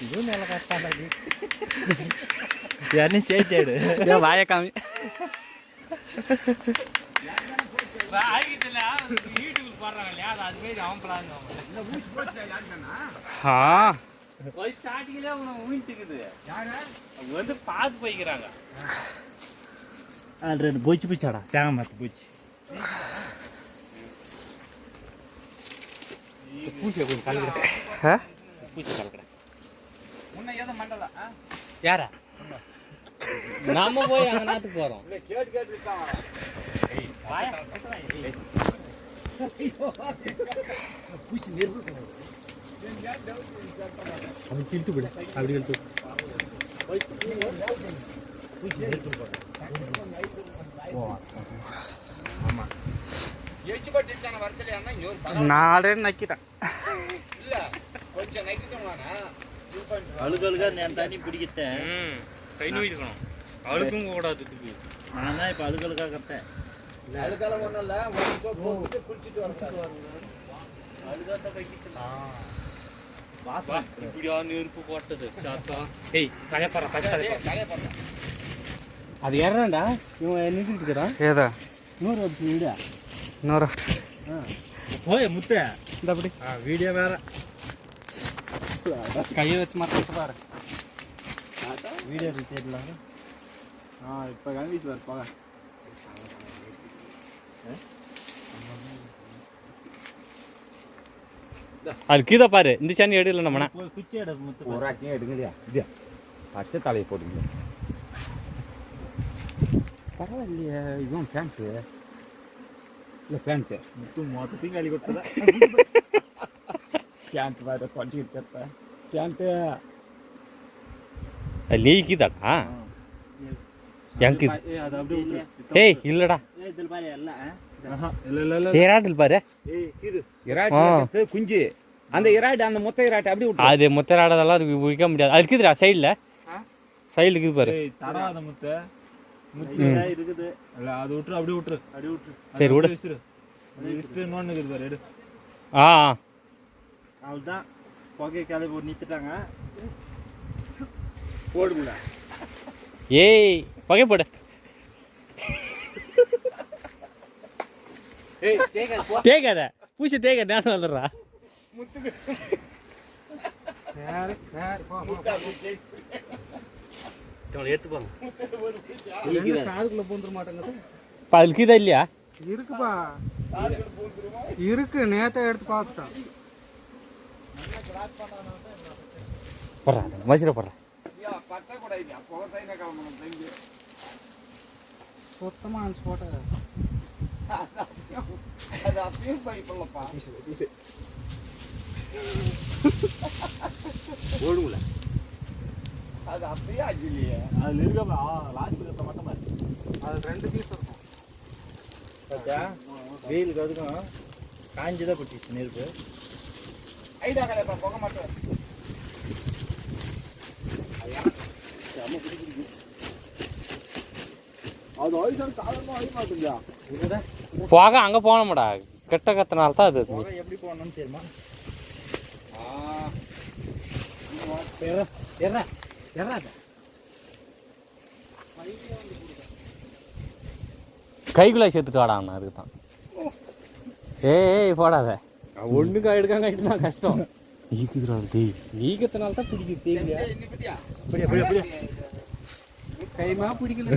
ಜೀವನೆಲ್ಲ ಕಷ್ಟ ಆಗಿ ಯಾರನ್ನೇ ಚೇಂಜ್ ಹೇಳು ಯಾವ ಬಾಯ ಕಾಮಿ ಹಾ ஸ்டார்டிங்ல அவனை ஊஞ்சிக்குது அவங்க வந்து பார்த்து போய்க்கிறாங்க ரெண்டு போச்சு போச்சாடா தேங்க மாத்து போச்சு பூசி கொஞ்சம் கலக்குற ஆ? பூசி கலக்குற யாரா? நாம போய் அங்க நாட்டுக்கு போறோம். அது கிழித்து விடு அப்படி கிழித்து அண்ணா இங்க ஒரு கொஞ்சம் நைக்கிட்டோம்னா அழுகழுகா நான் தண்ணி பிடிக்கத்தேன் ம் கை நோய்க்கணும் அழுக்கும் கூடாது இதுக்கு. நான் தான் இப்போ அழுகழுகா கத்தேன் அதுக்கால ஒண்ணும் இல்ல. போட்டு குளிச்சிட்டு வரணும். வாசனை இப்படியா நெருப்பு போட்டது சாத்தா. ஏய் தலைய போடுறேன் அது ஏறாண்டா இவன் நின்றுட்டு இருக்கிறான் ஏதா. நூறு வீடா இன்னொரு போய் முத்த இந்த அப்படி வீடியோ வேற கையை வச்சு மாத்த பாரு வீடியோ ரிசேட்லாம் ஆ இப்போ வர போக அது கீழே பாரு இந்த சாணி எடுக்கல நம்ம குச்சி எடு முத்து ஒரு ஆக்கியும் எடுங்கலையா இது பச்சை தலையை போடுங்க பரவாயில்லையே இதுவும் பேண்ட்டு இல்லை பேண்ட்டு முத்து மொத்தத்தையும் கழி கொடுத்ததா? பேண்ட் வேறு கொட்டிட்டு பேண்ட்டு நீக்குதாடா எனக்கு இது. ஏய் அது அப்படியே விட்டுரு. ஏய் இல்லடா. ஏய் இதில் பாரு குஞ்சு. அந்த இராட்டு அந்த மொத்த இராட்டு அப்படி விட்டு அது முத்தராடதெல்லாம் அது விற்க முடியாது. அது இருக்குதுடா சைடில் சைடில் இருக்குது பாரு. இருக்குது. இல்ல அது விட்டுரு அப்படியே விட்டுரு. அப்படியே விட்டுரு. சரி, விடு. விசிறு அது விசிறு இன்னொன்று இருக்குது பாரு எடு. ஆ அவ்வளோதான் புகை கிளப்பி போட்டு நிறுத்திட்டாங்க போடுங்களா ஏய் பகை போடு. தேக்காத பூச்சி தேக்காத நேரம் வந்துடுறா எடுத்துப்பாங்க காதுக்குள்ள பூந்துட மாட்டேங்குது? இருக்குதா இல்லையா? இருக்குப்பா. இருக்கு நேத்த எடுத்து பார்த்துட்டேன். போடுறா மசிர போடுறா. பட்டை அது அப்பயும் பைப்பில்லப்பா ஓடுங்களா அது அப்பயே அஜிலியே அதில் இருக்கப்பா லாஸ்ட் இருக்கிறத மட்டும் அது ரெண்டு பீஸ் இருக்கும். பார்த்தியா வெயிலுக்கு அதுக்கும் காஞ்சிதான் பட்டுச்சு நெருப்பு. ஐடியா கிடையாப்பா புகை மாட்டேங்க போக அங்கே போனோம்டா. கெட்ட கத்தனால தான் அது. புகை எப்படி போகணும்னு தெரியுமா? எறாத கைக்குள்ளே சேர்த்துட்டு வாடா அவனை அதுக்கு தான். ஏய் ஏய் போடாத. ஒன்றுக்கு எடுக்காங்க ஆகிட்டுனா கஷ்டம். நீக்குதுடா டேய் நீக்கத்தினால தான் பிடிக்குது தேவையா பத்தியா அப்படியே அப்படியே அப்படியே கைமா பிடிக்கல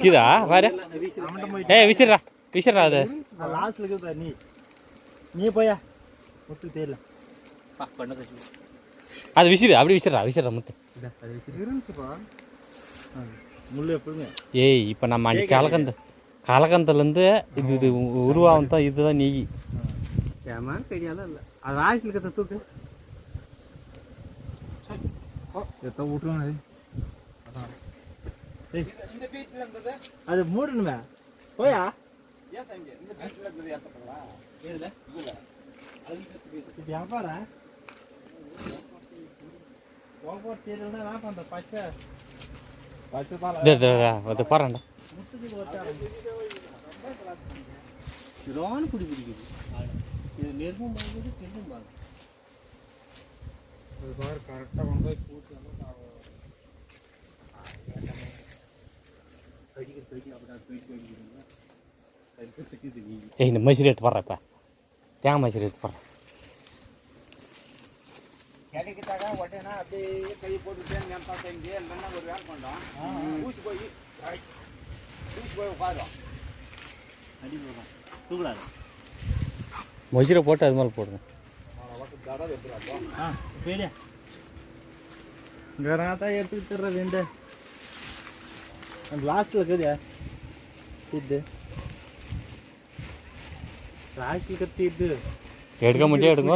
கீதா பாரு. ஏய் விசிறா விசிறா அது. லாஸ்ட்ல இருக்குது பாரு நீ. நீ போயா? முத்து தெரியல. அது விசிறு அப்படி விசிறா விசிறா முத்து. இருந்துச்சுப்பா முள்ளு எப்பவுமே. ஏய் இப்போ நம்ம அன்னைக்கு கலக்கந்த கலக்கந்தலேருந்து இது இது உருவாகும் தான் இதுதான் நீ ஏமா தெரியாத இல்ல. அது ஆயுசில் இருக்கிறத தூக்கு. எத்த விட்டுருவாங்க அது. மூடணுமே. போயா? ஏன் சாமி இந்த வீட்டில் இருந்தது ஏற்றப்படலாம் முட்டுக்கு ஒட்டாரம் சிறான குடி பிடிக்குது. இது நெருப்பும் பார்க்குது தெல்லும் பார்க்குது அது பாரு கரெக்டாக கொண்டு போய் கூட்டு வந்து கடிக்கிற கடிக்க அப்படி போயிட்டு ஏய் இந்த மசிரி எடுத்து போடுறேன் இப்போ. தேங்காய் மசிரி எடுத்து போடுறேன். கிடைக்கிட்டாக்கா உடனே அப்படியே கை போட்டுட்டு ஞாபகம் செஞ்சு இல்லைன்னா ஒரு வேலை பண்ணோம். ஊசி போய் ஊசி போய் உட்காரும் அடி போடும் தூக்கூடாது மசிரை போட்டு அது மேலே போடுங்க. தான் எடுத்துக்கிட்டு தர்ற ரெண்டு அந்த லாஸ்ட்டில் இருக்குதுயா இது கத்தி இது எடுக்க முடியும் எடுங்க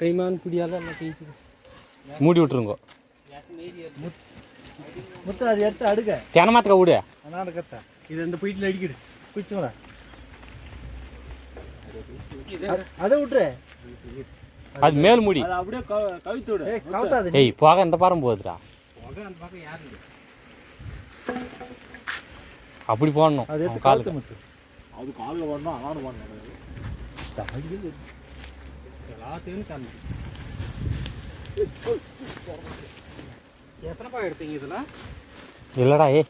கைமான் பிடியால எல்லாம் கைக்குது மூடி விட்டுருங்க. முத்து அது எடுத்து அடுக்க. தினமாத்துக்க விடு. அண்ணா கத்தா இது அந்த போயிட்டுல அடிக்குது குச்சிங்களா அதை விட்டுரு. அது மேல் மூடி. அது அப்படியே கவித்து விடு. ஏய் கவுத்தாது ஏய் போக இந்த பாரம் போகுதுடா. புகை அந்த பக்கம் யாரு இல்லை. அப்படி போடணும். அது அவன் எடுத்து காலுக்கு. கவுத்து முத்து. அது காலில் வரணும் அனாடு வரணும் எல்லாத்தையும் காமிச்சு எத்தனை பாய் எடுத்தீங்க இதெல்லாம் இல்லைடா ஏய்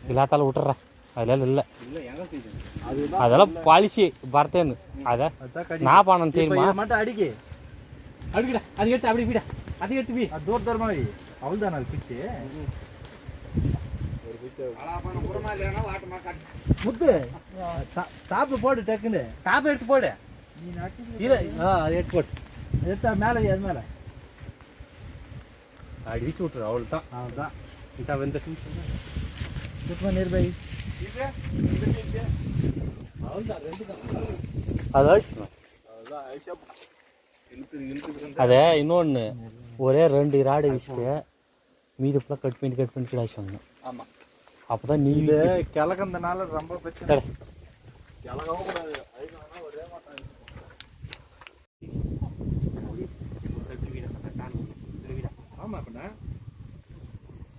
இல்லாத்தால விட்டுறா அதெல்லாம் இல்லை. அதெல்லாம் பாலிசி பரத்தேன்னு. அதை நான் பண்ணணும் தெரியுமா? மட்டும் அடிக்கு அடுக்கடா. அது எடுத்து அப்படி விட அதை எடுத்து வி அது தூர தூரமா வை அவள் தான் அது காட்டு முத்து டாப்பு போடு டக்குன்னு. டாப் எடுத்து போடு. அவள் தான் அவள் தான் இந்த வந்து. சுத்தமாக நிர்பை இது இது இது அவள் தான் ரெண்டு தான். அதை இன்னொன்று ஒரே ரெண்டு ராடு வச்சுட்டு மீதி ஃபுல்லாக கட் பண்ணி கட் பண்ணி கிடாச்சு வந்தோம் ஆமாம் அப்போ தான் நீ கிழக்கந்தனால ரொம்ப பிரச்சனை. கடை. இலகவும் கூடாது அதுக்காக ஒரே மாட்டம்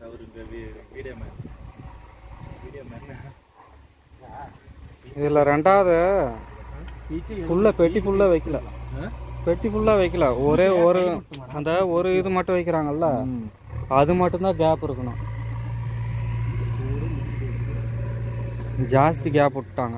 அவர் இந்த வீடியோ மேன். Video man. இதில் ரெண்டாவது ஃபுல்லாக பெட்டி ஃபுல்லாக வைக்கல. பெட்டி ஃபுல்லாக வைக்கல. ஒரே ஒரு அந்த ஒரு இது மட்டும் வைக்கிறாங்கல்ல? அது மட்டும்தான் கேப் இருக்கணும். ஜாஸ்தி கேப் விட்டாங்க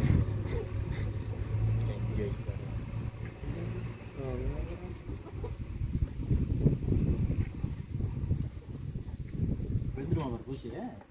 நீ பூச்சி எடுக்கும் வெந்துருவான் அவர் பூசி